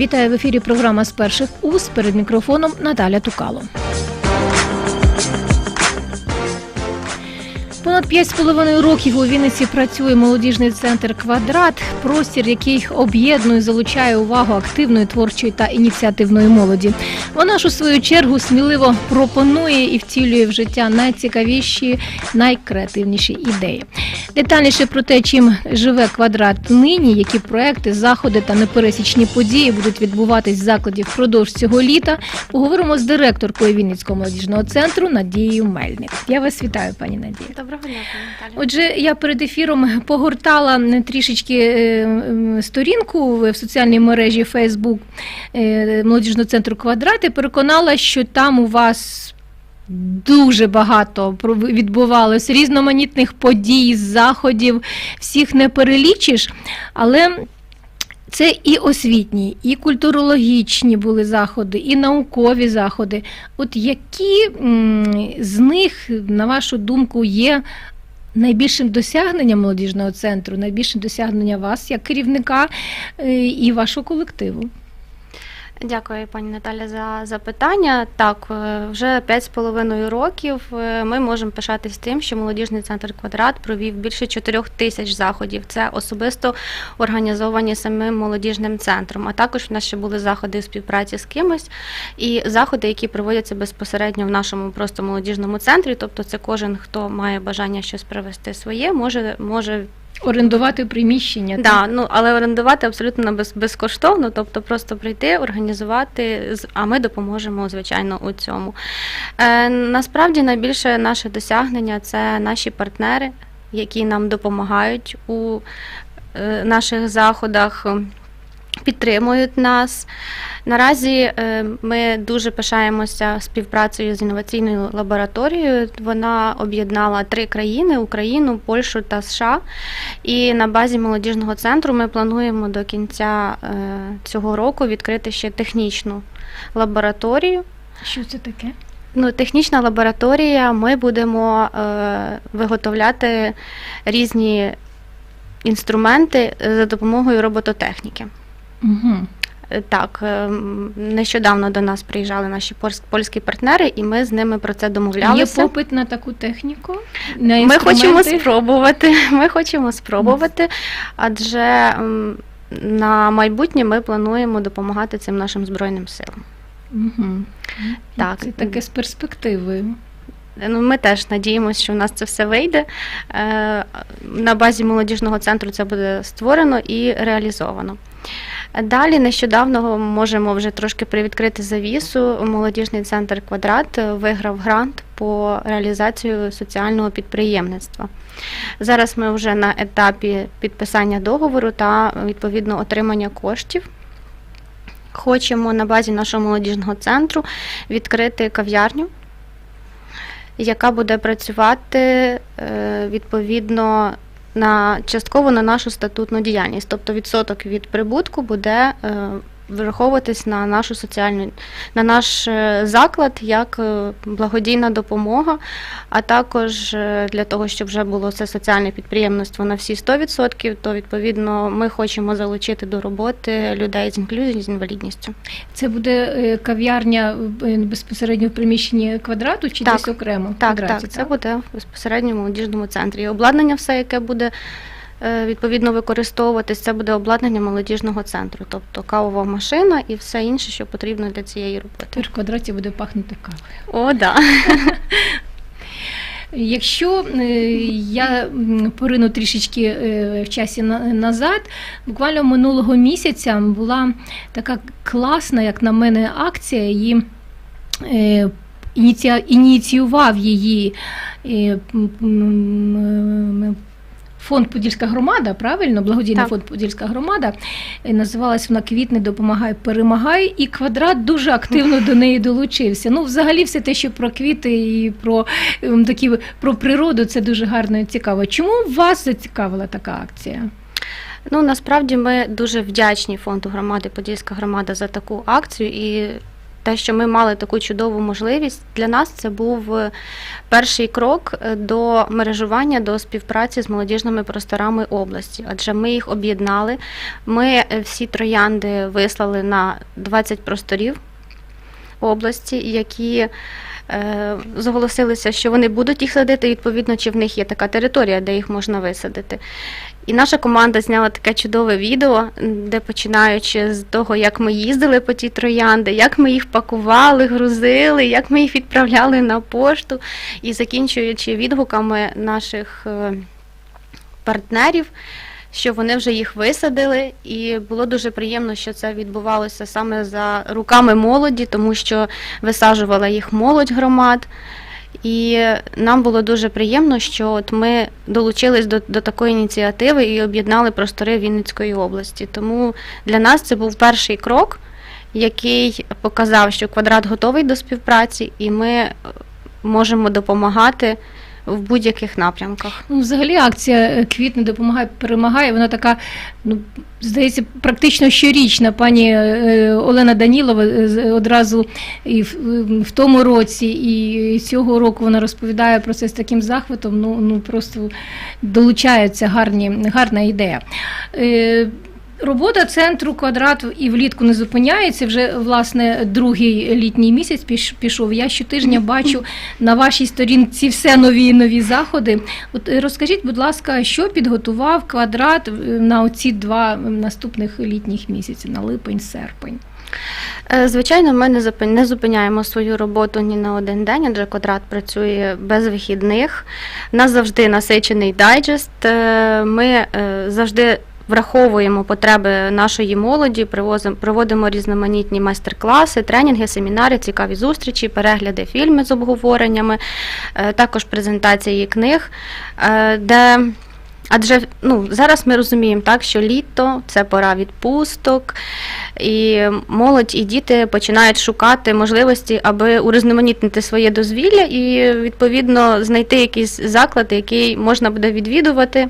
Вітаю в ефірі. Програма з перших уст перед мікрофоном Наталя Тукало. Понад 5,5 років у Вінниці працює молодіжний центр Квадрат, простір, який об'єднує, залучає увагу активної творчої та ініціативної молоді. Вона ж у свою чергу сміливо пропонує і втілює в життя найцікавіші, найкреативніші ідеї. Детальніше про те, чим живе квадрат нині, які проекти, заходи та непересічні події будуть відбуватись в закладі впродовж цього літа. Поговоримо з директоркою Вінницького молодіжного центру Надією Мельник. Я вас вітаю, пані Надія. Доброго. Отже, я перед ефіром погортала трішечки е, сторінку в соціальній мережі Facebook е, молодіжного центру Квадрат і переконала, що там у вас. Дуже багато відбувалось різноманітних подій, заходів, всіх не перелічиш, але це і освітні, і культурологічні були заходи, і наукові заходи. От які з них, на вашу думку, є найбільшим досягненням молодіжного центру, найбільшим досягненням вас як керівника е, і вашого колективу? Дякую, пані Наталя, за запитання. Так, е, вже 5,5 років е, ми можемо пишатись тим, що молодіжний центр Квадрат провів більше 4 тисяч заходів. Це особисто організовані самим молодіжним центром. А також в нас ще були заходи у співпраці з кимось і заходи, які проводяться безпосередньо в нашому просто молодіжному центрі. Тобто, це кожен, хто має бажання щось привести своє, може може Орендувати приміщення. Да, ну але орендувати абсолютно без, безкоштовно, тобто просто прийти, організувати, а ми допоможемо, звичайно, у цьому. Е, насправді найбільше наше досягнення це наші партнери, які нам допомагають у е, наших заходах. Підтримують нас. Наразі е, ми дуже пишаємося співпрацею з інноваційною лабораторією. Вона об'єднала три країни: Україну, Польщу та США. І на базі молодіжного центру ми плануємо до кінця е, цього року відкрити ще технічну лабораторію. Що це таке? Ну, технічна лабораторія. Ми будемо е, виготовляти різні інструменти за допомогою робототехніки. Угу. Так, е, нещодавно до нас приїжджали наші польс- польські партнери, і ми з ними про це домовлялися. Є попит на таку техніку? На Ми хочемо спробувати. Ми хочемо спробувати, адже на майбутнє ми плануємо допомагати цим нашим збройним силам. Угу. Так. Це таке з перспективою. Ну, ми теж надіємося, що в нас це все вийде. Е, На базі молодіжного центру це буде створено і реалізовано. Далі нещодавно можемо вже трошки привідкрити завісу. Молодіжний центр Квадрат виграв грант по реалізацію соціального підприємництва. Зараз ми вже на етапі підписання договору та відповідно отримання коштів. Хочемо на базі нашого молодіжного центру відкрити кав'ярню, яка буде працювати е, відповідно на частково на нашу статутну діяльність. Тобто відсоток від прибутку буде е, враховуватись на нашу соціальну на наш е, заклад як е, благодійна допомога, а також е, для того, щоб вже було це соціальне підприємництво на всі 100%, то відповідно ми хочемо залучити до роботи людей з інклюзією з інвалідністю. Це буде кав'ярня безпосередньо в приміщенні квадрату чи Так. десь окремо? Так, квадраті, так, це буде в безпосередньо в молодіжному центрі. І обладнання все, яке буде відповідно використовуватись, це буде обладнання молодіжного центру, тобто кавова машина і все інше, що потрібно для цієї роботи. Тепер в квадраті буде пахнути кавою. О, да. Якщо е, я порину трішечки е, в часі назад, буквально минулого місяця була така класна, як на мене, акція. Її е, ініціював її е, Фонд Подільська громада, правильно, благодійний Так. фонд Подільська громада. Називалась вона Квітне, допомагай, перемагай, і квадрат дуже активно до неї долучився. Ну, взагалі, все те, що про квіти і про ем, такі про природу, це дуже гарно і цікаво. Чому вас зацікавила така акція? Ну насправді ми дуже вдячні фонду громади Подільська громада за таку акцію і те, що ми мали таку чудову можливість, для нас це був е, перший крок е, до мережування, до співпраці з молодіжними просторами області. Адже ми їх об'єднали. Ми е, всі троянди вислали на 20 просторів області, які е, зголосилися, що вони будуть їх садити, відповідно, чи в них є така територія, де їх можна висадити. І наша команда зняла таке чудове відео, де починаючи з того, як ми їздили по ті троянди, як ми їх пакували, грузили, як ми їх відправляли на пошту, і закінчуючи відгуками наших е, партнерів, що вони вже їх висадили, і було дуже приємно, що це відбувалося саме за руками молоді, тому що висаджувала їх молодь громад. І нам було дуже приємно, що от ми долучились до, до такої ініціативи і об'єднали простори Вінницької області. Тому для нас це був перший крок, який показав, що квадрат готовий до співпраці, і ми е, можемо допомагати в будь-яких напрямках. Ну, взагалі акція е, Квітне допомагає, перемагає. Вона така, ну, здається, практично щорічна. Пані е, Олена Данілова е, одразу і в тому році, і цього року вона розповідає про це з таким захватом. Ну, ну просто долучаються гарні, гарна ідея. Робота центру квадрат і влітку не зупиняється. Вже власне другий літній місяць піш- пішов. Я щотижня бачу на вашій сторінці все нові і нові заходи. От е, розкажіть, будь ласка, що підготував квадрат е, на оці два наступних літніх місяці на липень, серпень? Е, Звичайно, ми не зупиняємо свою роботу ні на один день, адже квадрат працює без вихідних. У нас завжди насичений дайджест. Ми завжди враховуємо потреби нашої молоді, проводимо різноманітні майстер-класи, тренінги, семінари, цікаві зустрічі, перегляди фільми з обговореннями, е, також презентації книг, е, де Адже ну, зараз ми розуміємо, так, що літо це пора відпусток, і молодь і діти починають шукати можливості, аби урізноманітнити своє дозвілля і відповідно знайти якийсь заклад, який можна буде відвідувати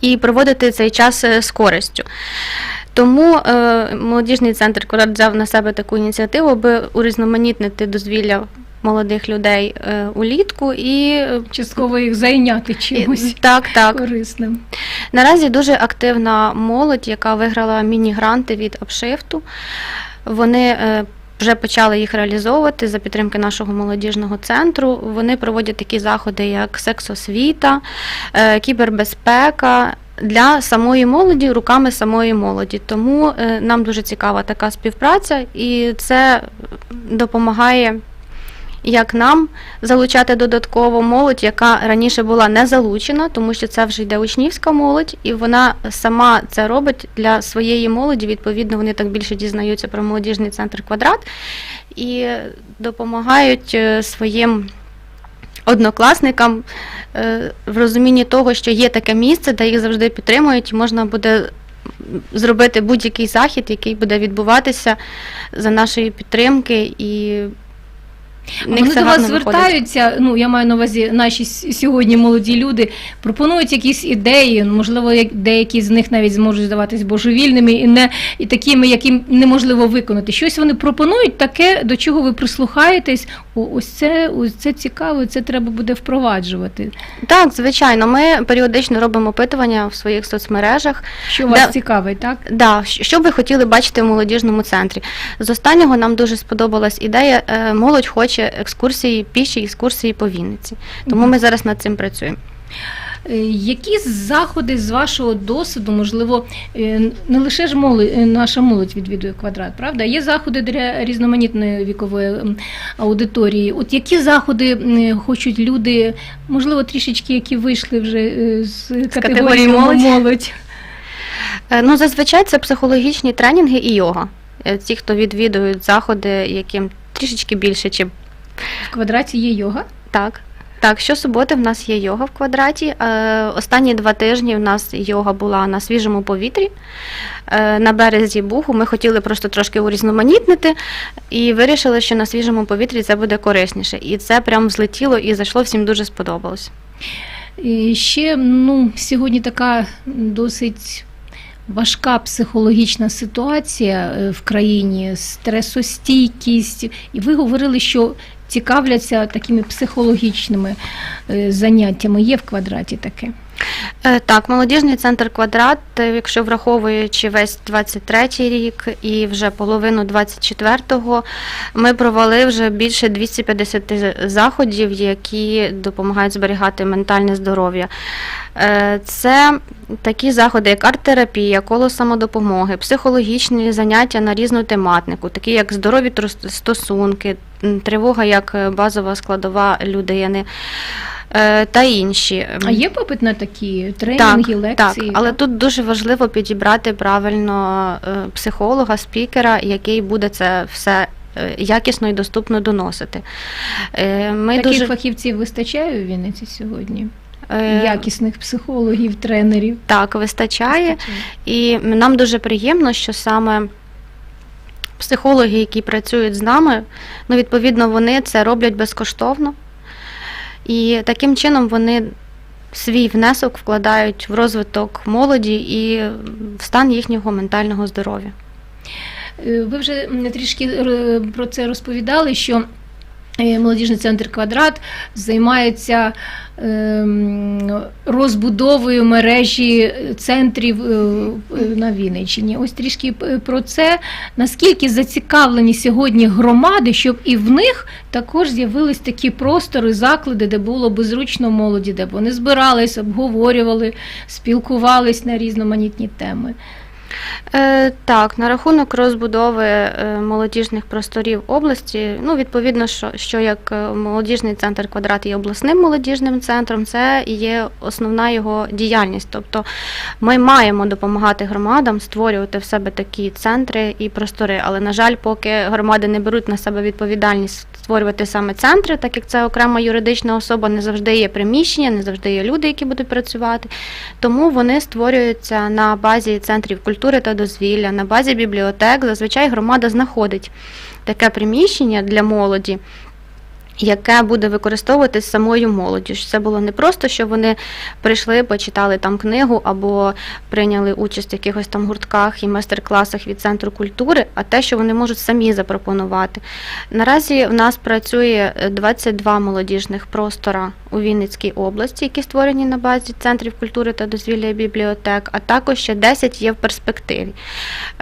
і проводити цей час е, з користю. Тому е, молодіжний центр «Квадрат» взяв на себе таку ініціативу, аби урізноманітнити дозвілля молодих людей е, улітку і е, Частково їх зайняти чимось так, так. корисним. Наразі дуже активна молодь, яка виграла міні-гранти від Апшифту. Вони е, вже почали їх реалізовувати за підтримки нашого молодіжного центру. Вони проводять такі заходи, як сексосвіта, е, кібербезпека. Для самої молоді руками самої молоді. Тому е, нам дуже цікава така співпраця, і це допомагає як нам залучати додатково молодь, яка раніше була не залучена, тому що це вже йде учнівська молодь, і вона сама це робить для своєї молоді. Відповідно, вони так більше дізнаються про молодіжний центр квадрат і допомагають е, своїм однокласникам е, в розумінні того, що є таке місце, де їх завжди підтримують, і можна буде зробити будь-який захід, який буде відбуватися за нашої підтримки і. Вони до вас гарно виходить. звертаються. Ну я маю на увазі наші сьогодні молоді люди пропонують якісь ідеї. Можливо, деякі з них навіть зможуть здаватись божевільними і не і такими, яким неможливо виконати. Щось вони пропонують таке, до чого ви прислухаєтесь. О, ось це ось це цікаво. Це треба буде впроваджувати. Так, звичайно, ми періодично робимо опитування в своїх соцмережах. Що вас Да. цікавить, так? Да, що ви хотіли бачити в молодіжному центрі? З останнього нам дуже сподобалась ідея. е, Молодь хоче екскурсії, піші екскурсії по Вінниці. Тому ми зараз над цим працюємо. Е, Які заходи з вашого досвіду, можливо, е, не лише ж молодь, наша молодь відвідує квадрат, правда? Є заходи для різноманітної вікової аудиторії. От які заходи хочуть люди, можливо, трішечки, які вийшли вже е, з категорії категорії молодь. молодь. Е, Ну, зазвичай це психологічні тренінги і йога. Е, Ті, хто відвідують заходи, яким трішечки більше, чи В квадраті є йога. Так. Так, щосуботи в нас є йога в квадраті. Е, останні два тижні в нас йога була на свіжому повітрі е, на березі Бугу. Ми хотіли просто трошки урізноманітнити і вирішили, що на свіжому повітрі це буде корисніше. І це прям взлетіло і зайшло, всім дуже сподобалось. І ще ну, сьогодні така досить важка психологічна ситуація е, в країні, стресостійкість. І ви говорили, що цікавляться такими психологічними е, заняттями. Є в квадраті таке. Е, Так, молодіжний центр квадрат, е, якщо враховуючи весь 23-й рік і вже половину 24-го, ми провели вже більше 250 заходів, які допомагають зберігати ментальне здоров'я. Це такі заходи, як арт-терапія, коло самодопомоги, психологічні заняття на різну тематику, такі як здорові стосунки, тривога як е, базова складова людини. е, Та інші. А є попит на такі тренінги, лекції? Так, але тут дуже важливо підібрати правильно е, психолога, спікера, який буде це все якісно і доступно доносити. Ми Таких дуже фахівців вистачає у Вінниці сьогодні? Якісних психологів, тренерів. так вистачає. І нам дуже приємно, що саме психологи, які працюють з нами, ну, відповідно, вони це роблять безкоштовно. І таким чином вони свій внесок вкладають в розвиток молоді і в стан їхнього ментального здоров'я. Е, Ви вже трішки е, про це розповідали, що е, молодіжний центр квадрат займається розбудовою мережі центрів е, на Вінниччині. Ось трішки е, про це. Наскільки зацікавлені сьогодні громади, щоб і в них також з'явились такі простори, заклади, де було би зручно молоді, де б вони збирались, обговорювали, спілкувались на різноманітні теми. Е, так, на рахунок розбудови е, молодіжних просторів області, ну, відповідно, що, що як е, молодіжний центр квадрат є обласним молодіжним центром, це є основна його діяльність. Тобто ми маємо допомагати громадам створювати в себе такі центри і простори. Але, на жаль, поки громади не беруть на себе відповідальність створювати саме центри, так як це окрема юридична особа, не завжди є приміщення, не завжди є люди, які будуть працювати. Тому вони створюються на базі центрів культури та дозвілля, на базі бібліотек. Зазвичай громада знаходить таке приміщення для молоді. Яке буде використовуватись самою молоддю. Це було не просто, що вони прийшли, почитали там книгу або прийняли участь в якихось там гуртках і майстер-класах від центру культури, а те, що вони можуть самі запропонувати. Наразі в нас працює е, 22 молодіжних простора у Вінницькій області, які створені на базі центрів культури та дозвілля бібліотек, а також ще 10 є в перспективі.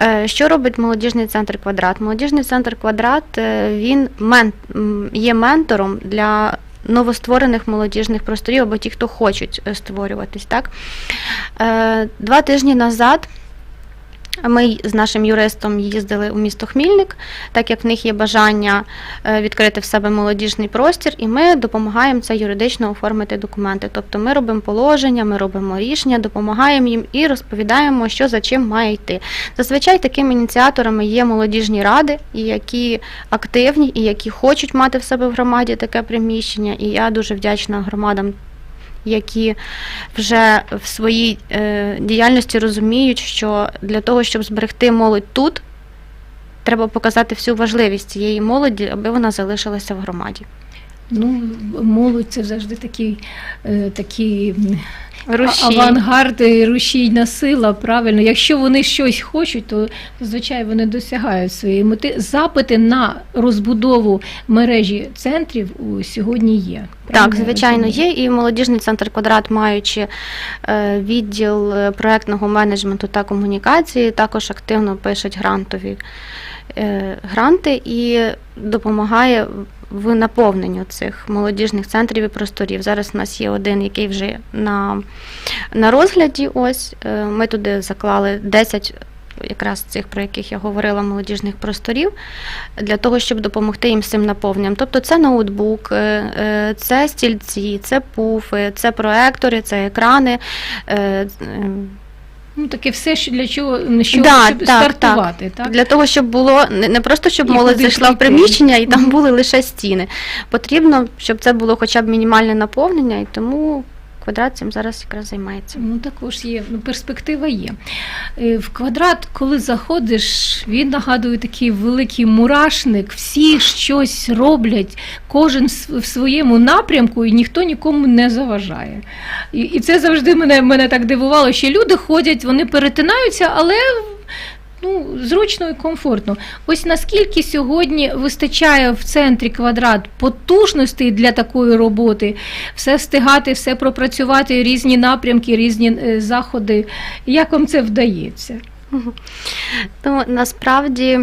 Е, Що робить молодіжний центр квадрат? Молодіжний центр квадрат е, він мен, є ментором для новостворених молодіжних просторів або ті, хто хочуть е, створюватись. Так? Е, Два тижні назад. Ми з нашим юристом їздили у місто Хмільник, так як в них є бажання е, відкрити в себе молодіжний простір, і ми допомагаємо це юридично оформити документи. Тобто ми робимо положення, ми робимо рішення, допомагаємо їм і розповідаємо, що за чим має йти. Зазвичай такими ініціаторами є молодіжні ради, які активні, і які хочуть мати в себе в громаді таке приміщення. І я дуже вдячна громадам які вже в своїй е, діяльності розуміють, що для того, щоб зберегти молодь тут, треба показати всю важливість цієї молоді, аби вона залишилася в громаді. Ну, молодь це завжди такий, е, такий Рушій. авангард і рушійна сила. Правильно, якщо вони щось хочуть, то зазвичай вони досягають своєї мети. Запити на розбудову мережі центрів у сьогодні є. Так, звичайно, є. І молодіжний центр квадрат, маючи е, відділ е, проектного менеджменту та комунікації, також активно пишуть грантові е, гранти і допомагає в наповненню цих молодіжних центрів і просторів. Зараз у нас є один, який вже на, на розгляді. Ось Е, ми туди заклали 10 якраз цих, про яких я говорила, молодіжних просторів, для того, щоб допомогти їм з цим наповненням. Тобто це ноутбук, е, е, це стільці, це пуфи, це проектори, це екрани. Ну, таке все, що для чого що, Да, щоб так, стартувати. Так, Для того, щоб було не не просто щоб І молодь куди зайшла в прийти. приміщення і там були лише стіни. Потрібно, щоб це було хоча б мінімальне наповнення, і тому квадрат цим зараз якраз займається. Ну, також є, ну, перспектива є. Е, В квадрат, коли заходиш, він нагадує такий великий мурашник, всі щось роблять, кожен в своєму напрямку, і ніхто нікому не заважає. І, це завжди мене, мене так дивувало, що люди ходять, вони перетинаються, але. Ну, зручно і комфортно. Ось наскільки сьогодні вистачає в центрі квадрат потужностей для такої роботи, все встигати, все пропрацювати, різні напрямки, різні е, заходи. Як вам це вдається? Ну, насправді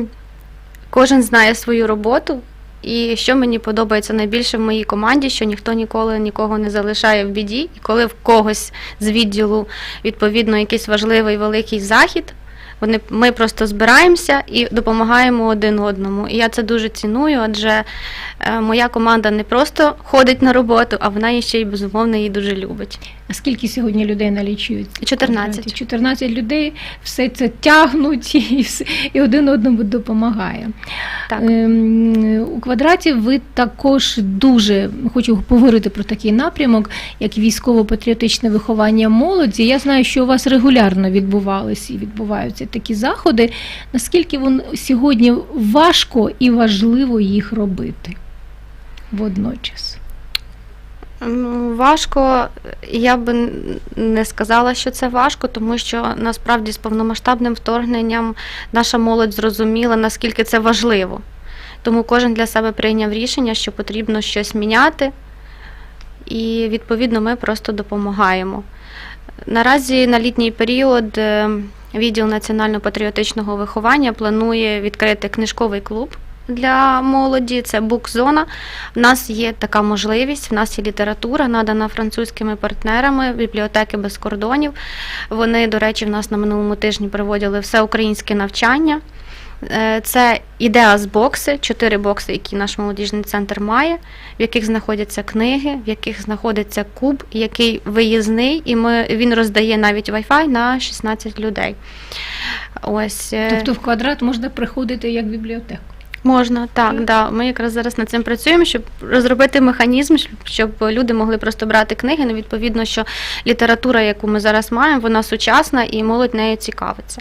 кожен знає свою роботу. І що мені подобається найбільше в моїй команді, що ніхто ніколи нікого не залишає в біді, і коли в когось з відділу відповідно якийсь важливий великий захід, вони ми просто збираємося і допомагаємо один одному. І я це дуже ціную, адже е, моя команда не просто ходить на роботу, а вона її ще й безумовно її дуже любить. А скільки сьогодні людей налічують? 14. 14 людей все це тягнуть і, все- і один одному допомагає. Так. Ем, У квадраті ви також дуже хочу поговорити про такий напрямок, як військово-патріотичне виховання молоді. Я знаю, що у вас регулярно відбувалися і відбуваються такі заходи. Наскільки вон сьогодні важко і важливо їх робити водночас? Ну, Важко, я би не сказала, що це важко, тому що насправді з повномасштабним вторгненням наша молодь зрозуміла, наскільки це важливо. Тому кожен для себе прийняв рішення, що потрібно щось міняти, і відповідно ми просто допомагаємо. Наразі на літній період е, відділ національно-патріотичного виховання планує відкрити книжковий клуб для молоді. Це букзона. У нас є така можливість. В нас є література, надана французькими партнерами, бібліотеки без кордонів. Вони, до речі, в нас на минулому тижні проводили всеукраїнське навчання. Е, Це ідеас бокси, чотири бокси, які наш молодіжний центр має, в яких знаходяться книги, в яких знаходиться куб, який виїзний, і ми, він роздає навіть Wi-Fi на 16 людей. Ось е, Тобто в квадрат можна приходити як бібліотеку. Можна, так, да. Ми якраз зараз над цим працюємо, щоб розробити механізм, щоб- щоб люди могли просто брати книги. Ну, відповідно, що література, яку ми зараз маємо, вона сучасна і молодь нею цікавиться.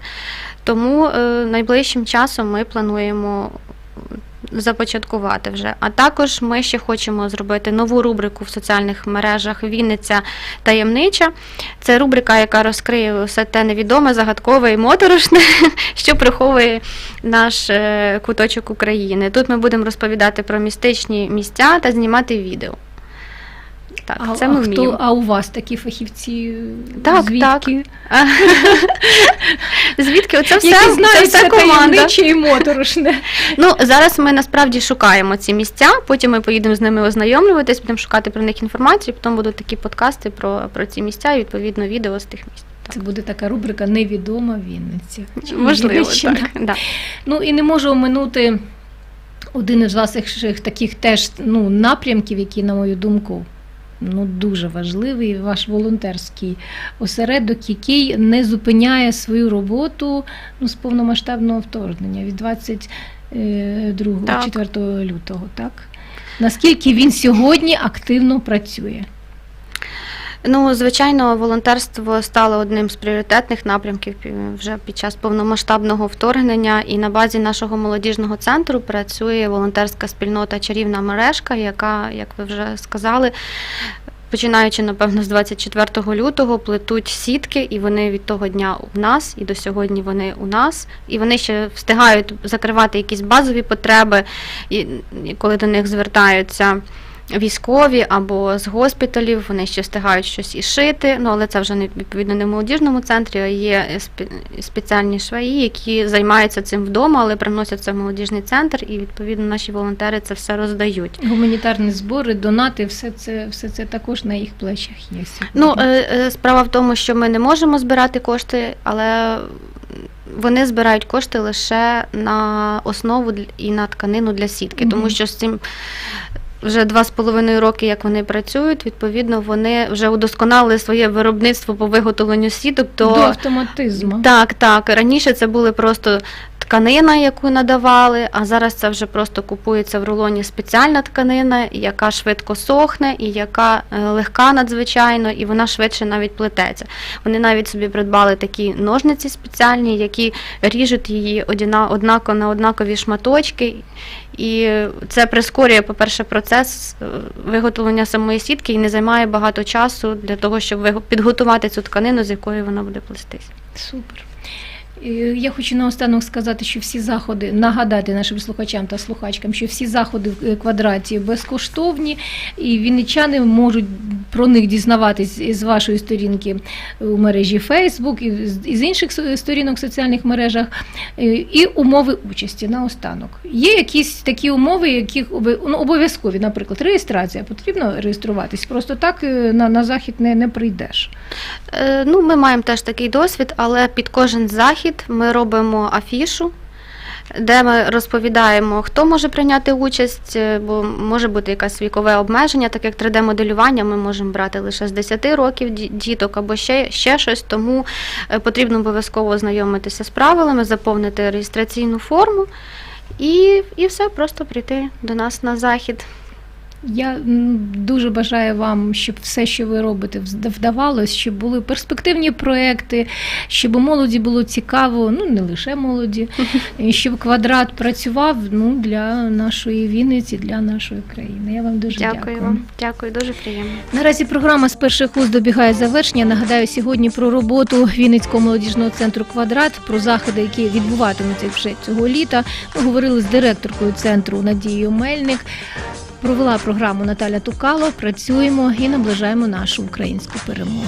Тому е, найближчим часом ми плануємо започаткувати вже. А також ми ще хочемо зробити нову рубрику в соціальних мережах Вінниця таємнича. Це рубрика, яка розкриє все те невідоме, загадкове і моторошне, що приховує наш е, куточок України. Тут ми будемо розповідати про містичні місця та знімати відео. Так, а, це а, ми хто, вміємо. а у вас такі фахівці? Так, звідки? Звідки оце все, Які це все команда. і моторошне. Ну зараз ми насправді шукаємо ці місця. Потім ми поїдемо з ними ознайомлюватись, будемо шукати про них інформацію. Потім будуть такі подкасти про, про ці місця і відповідно відео з тих місць. Це буде така рубрика Невідома Вінниця. Чи Можливо, так. Да. Ну і не можу оминути один із ваших таких теж ну, напрямків, які, на мою думку, ну, дуже важливий, ваш волонтерський осередок, який не зупиняє свою роботу ну, з повномасштабного вторгнення від 22 4 лютого. Так? Наскільки він сьогодні активно працює? Ну, звичайно, волонтерство стало одним з пріоритетних напрямків вже під час повномасштабного вторгнення. І на базі нашого молодіжного центру працює волонтерська спільнота Чарівна мережка, яка, як ви вже сказали, починаючи, напевно, з 24 лютого, плетуть сітки, і вони від того дня у нас, і до сьогодні вони у нас. І вони ще встигають закривати якісь базові потреби, і коли до них звертаються військові або з госпіталів, вони ще встигають щось і шити. Ну але це вже не відповідно не в молодіжному центрі, а є спеціальні шваї, які займаються цим вдома, але приносять це в молодіжний центр, і відповідно наші волонтери це все роздають. Гуманітарні збори, донати, все це, все це також на їх плечах є. Ну е, е, справа в тому, що ми не можемо збирати кошти, але вони збирають кошти лише на основу і на тканину для сітки, тому що з цим. Вже два з половиною роки, як вони працюють, відповідно, вони вже удосконалили своє виробництво по виготовленню сіток До до автоматизму. так, так. Раніше це були просто тканина, яку надавали, а зараз це вже просто купується в рулоні спеціальна тканина, яка швидко сохне і яка е, легка надзвичайно, і вона швидше навіть плететься. Вони навіть собі придбали такі ножниці спеціальні, які ріжуть її одна- однако на однакові шматочки. І це прискорює, по-перше, процес е, виготовлення самої сітки і не займає багато часу для того, щоб підготувати цю тканину, з якої вона буде плестись. Супер. Я хочу наостанок сказати, що всі заходи, нагадати нашим слухачам та слухачкам, що всі заходи в е, квадраті безкоштовні, і вінничани можуть про них дізнаватись з вашої сторінки у мережі Facebook і з- інших сторінок в соціальних мережах. Е, І умови участі наостанок. Є якісь такі умови, ви- ну, обов'язкові, наприклад, реєстрація. Потрібно реєструватись. Просто так е, на, на захід не, не прийдеш. Ну, ми маємо теж такий досвід, але під кожен захід ми робимо афішу, де ми розповідаємо, хто може прийняти участь, е, бо може бути якесь вікове обмеження, так як 3D-моделювання ми можемо брати лише з 10 років діток або ще, ще щось, тому е, потрібно обов'язково ознайомитися з правилами, заповнити реєстраційну форму і, і все, просто прийти до нас на захід. Я дуже бажаю вам, щоб все, що ви робите, вдавалось, щоб були перспективні проекти, щоб молоді було цікаво, ну не лише молоді, і щоб квадрат працював ну, для нашої Вінниці, для нашої країни. Я вам дуже дякую. Дякую вам. Дякую, дуже приємно. Наразі програма з перших уст добігає завершення. Нагадаю сьогодні про роботу Вінницького молодіжного центру Квадрат, про заходи, які відбуватимуться вже цього літа. Ми говорили з директоркою центру Надією Мельник. Провела програму Наталя Тукало. Працюємо і наближаємо нашу українську перемогу.